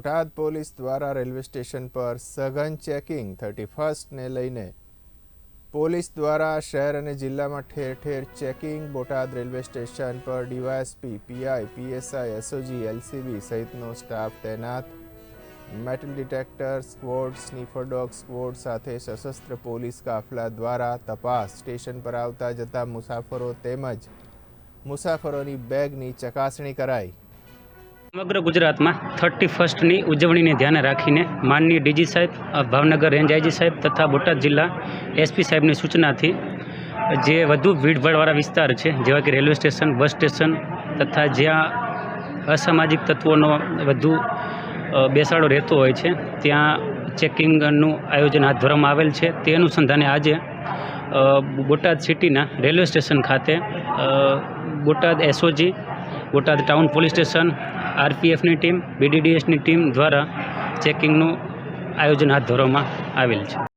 Botad police દ્વારા railway station પર સઘન ચેકિંગ થર્ટી ફર્સ્ટને લઈને પોલીસ દ્વારા શહેર અને જિલ્લામાં ઠેર ઠેર ચેકિંગ, બોટાદ રેલવે સ્ટેશન પર DYSP, PI, PSI, SOG, LCB સહિતનો સ્ટાફ તૈનાત. Metal detector squad, sniffer dog સાથે સશસ્ત્ર પોલીસ કાફલા દ્વારા તપાસ. સ્ટેશન પર આવતા જતા મુસાફરો તેમજ મુસાફરોની બેગની ચકાસણી કરાઈ. સમગ્ર ગુજરાતમાં થર્ટી ફર્સ્ટની ઉજવણીને ધ્યાને રાખીને માનનીય ડીજી સાહેબ ભાવનગર રેન્જ આઈજી સાહેબ તથા બોટાદ જિલ્લા એસપી સાહેબની સૂચનાથી જે વધુ ભીડભાડવાળા વિસ્તાર છે, જેવા કે રેલવે સ્ટેશન, બસ સ્ટેશન તથા જ્યાં અસામાજિક તત્વોનો વધુ બેસાડો રહેતો હોય છે, ત્યાં ચેકિંગનું આયોજન હાથ ધરવામાં આવેલ છે. તે અનુસંધાને આજે બોટાદ સિટીના રેલવે સ્ટેશન ખાતે Botad SOG Botad town police station, આરપીએફની team, બીડીડીએસની ટીમ દ્વારા ચેકિંગનું આયોજન હાથ ધરવામાં આવેલ છે.